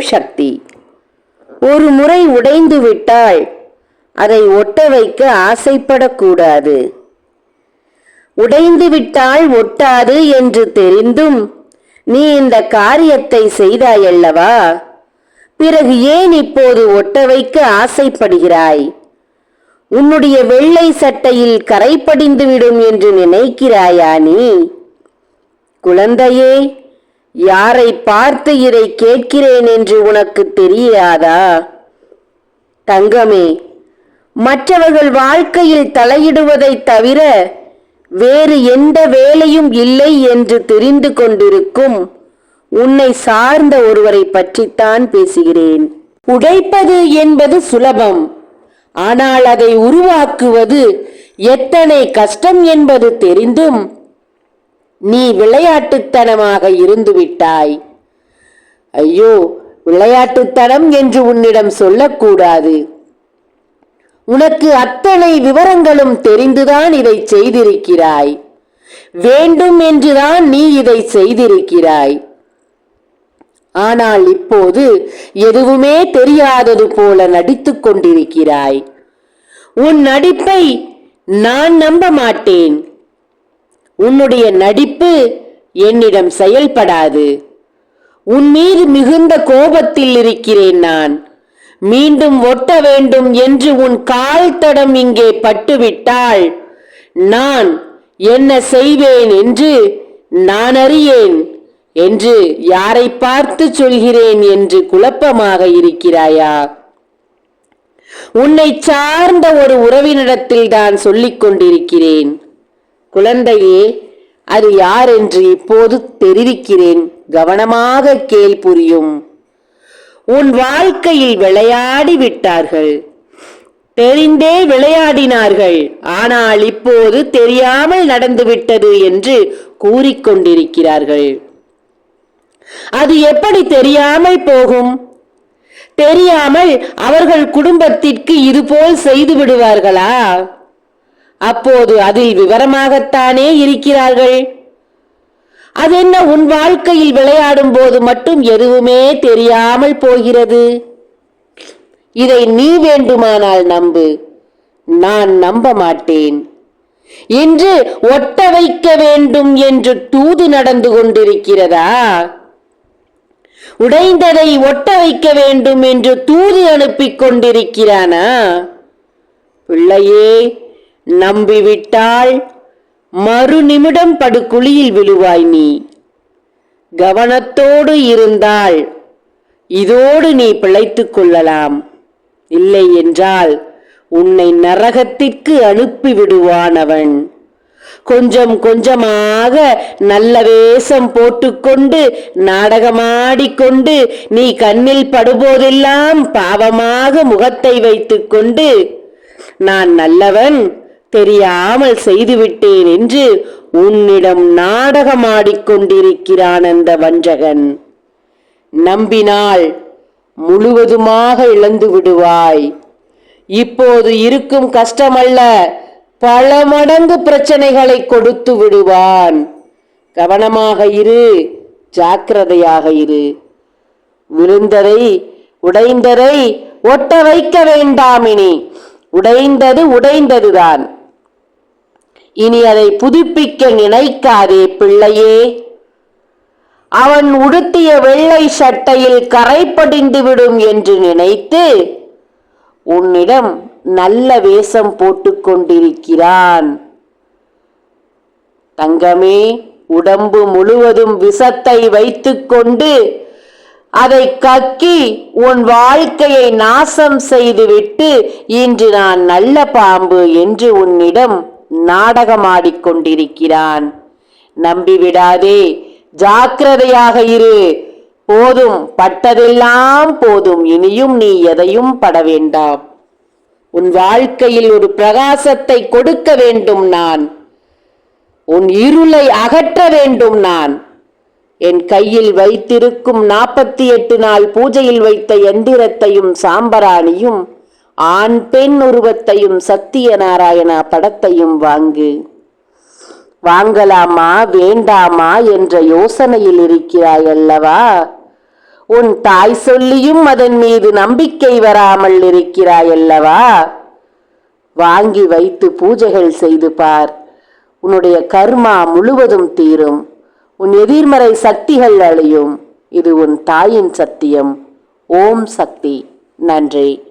சக்தி. ஒரு முறை உடைந்து விட்டால் அதை ஒட்ட வைக்க ஆசைப்படக்கூடாது. உடைந்து விட்டால் ஒட்டாது என்று தெரிந்தும் நீ இந்த காரியத்தை செய்தாயல்லவா? பிறகு ஏன் இப்போது ஒட்ட வைக்க ஆசைப்படுகிறாய்? உன்னுடைய வெள்ளை சட்டையில் கரை படிந்துவிடும் என்று நினைக்கிறாயா நீ? குழந்தையே யாரை பார்த்து இதை கேட்கிறேன் என்று உனக்கு தெரியாதா? தங்கமே மற்றவர்கள் வாழ்க்கையில் தலையிடுவதைத் தவிர வேறு எந்த வேலையும் இல்லை என்று தெரிந்து கொண்டிருக்கும் உன்னை சார்ந்த ஒருவரை பற்றித்தான் பேசுகிறேன். உடைப்பது என்பது சுலபம். ஆனால் அதை உருவாக்குவது எத்தனை கஷ்டம் என்பது தெரிந்தும் நீ விளையாட்டுத்தனமாக இருந்துவிட்டாய். ஐயோ விளையாட்டுத்தனம் என்று உன்னிடம் சொல்லக்கூடாது. உனக்கு அத்தனை விவரங்களும் தெரிந்துதான் இதை செய்திருக்கிறாய். வேண்டும் என்றுதான் நீ இதை செய்திருக்கிறாய். ஆனால் இப்போது எதுவுமே தெரியாதது போல நடித்துக் கொண்டிருக்கிறாய். உன் நடிப்பை நான் நம்ப மாட்டேன். உன்னுடைய நடிப்பு என்னிடம் செயல்படாது. உன் மீது மிகுந்த கோபத்தில் இருக்கிறேன் நான். மீண்டும் ஒட்ட வேண்டும் என்று உன் கால் தடம் இங்கே பட்டுவிட்டால் நான் என்ன செய்வேன் என்று நான் அறியேன் என்று யாரை பார்த்து சொல்கிறேன் என்று குழப்பமாக இருக்கிறாயா? உன்னை சார்ந்த ஒரு உறவினிடத்தில் தான் சொல்லிக் கொண்டிருக்கிறேன். குழந்தையே அது யார் என்று இப்போது தெரிவிக்கிறேன். கவனமாக கேள் புரியும். உன் வாழ்க்கையில் விளையாடி விட்டார்கள். தெரிந்தே விளையாடினார்கள். ஆனால் இப்போது தெரியாமல் நடந்துவிட்டது என்று கூறிக்கொண்டிருக்கிறார்கள் அது எப்படி தெரியாமல் போகும்? தெரியாமல் அவர்கள் குடும்பத்திற்கு இதுபோல் செய்து விடுவார்களா? அப்போது அதில் விவரமாகத்தானே இருக்கிறார்கள்? அதென்ன உன் வாழ்க்கையில் விளையாடும் போது மட்டும் எதுவுமே தெரியாமல் போகிறது? இதை நீ வேண்டுமானால் நம்பு. நான் நம்ப மாட்டேன். இன்று ஒட்ட வைக்க வேண்டும் என்று தூது நடந்து கொண்டிருக்கிறதா? உடைந்ததை ஒட்ட வைக்க வேண்டும் என்று தூது அனுப்பிக் கொண்டிருக்கிறானா? பிள்ளையே நம்பிவிட்டால் மறு நிமிடம் படுகுழியில் விழுவாய் நீ. கவனத்தோடு இருந்தால் இதோடு நீ பிழைத்துக் கொள்ளலாம். இல்லை என்றால் உன்னை நரகத்திற்கு அனுப்பி விடுவான் அவன் கொஞ்சம் கொஞ்சமாக நல்ல வேஷம் போட்டுக்கொண்டு நாடகமாடிக்கொண்டு நீ கண்ணில் படுபோதெல்லாம் பாவமாக முகத்தை வைத்துக்கொண்டு நான் நல்லவன் தெரியாமல் செய்துவிட்டேன் என்று உன்னிடம் நாடகமாடிக்கொண்டிருக்கிறான் அந்த வஞ்சகன். நம்பினால் முழுவதுமாக இழந்து விடுவாய். இப்போது இருக்கும் கஷ்டமல்ல பல மடங்கு பிரச்சனைகளை கொடுத்து விடுவான். கவனமாக இரு ஜாக்கிரதையாக இரு. விழுந்ததை உடைந்ததை ஒட்ட வைக்க வேண்டாம் இனி. உடைந்தது உடைந்ததுதான். இனி அதை புதுப்பிக்க நினைக்காதே பிள்ளையே. அவன் உடுத்திய வெள்ளை சட்டையில் கரை படிந்து விடும் என்று நினைத்து உன்னிடம் நல்ல வேஷம் போட்டுக்கொண்டிருக்கிறான் தங்கமே உடம்பு முழுவதும் விஷத்தை வைத்துக்கொண்டு அதை கக்கி உன் வாழ்க்கையை நாசம் செய்துவிட்டு இன்று நான் நல்ல பாம்பு என்று உன்னிடம் நாடகமாடிக்கொண்டிருக்கிறான். நம்பிவிடாதே ஜாக்கிரதையாக இரு. போதும் பட்டதெல்லாம் போதும் இனியும் நீ எதையும் பட வேண்டாம். உன் வாழ்க்கையில் ஒரு பிரகாசத்தை கொடுக்க வேண்டும் நான். உன் இருளை அகற்ற வேண்டும் நான். என் கையில் வைத்திருக்கும் நாற்பத்தி எட்டு நாள் பூஜையில் வைத்த எந்திரத்தையும் சாம்பராணியும் ஆண் பெண் உருவத்தையும் சத்தியநாராயணா படத்தையும் வாங்கு. வாங்கலாமா வேண்டாமா என்ற யோசனையில் இருக்கிறாய் அல்லவா உன் தாய் சொல்லியும் அதன் மீது நம்பிக்கை வராமல் இருக்கிறாயல்லவா? வாங்கி வைத்து பூஜைகள் செய்து பார். உன்னுடைய கர்மா முழுவதும் தீரும். உன் எதிர்மறை சக்திகள் அழியும். இது உன் தாயின் சத்தியம். ஓம் சக்தி. நன்றி.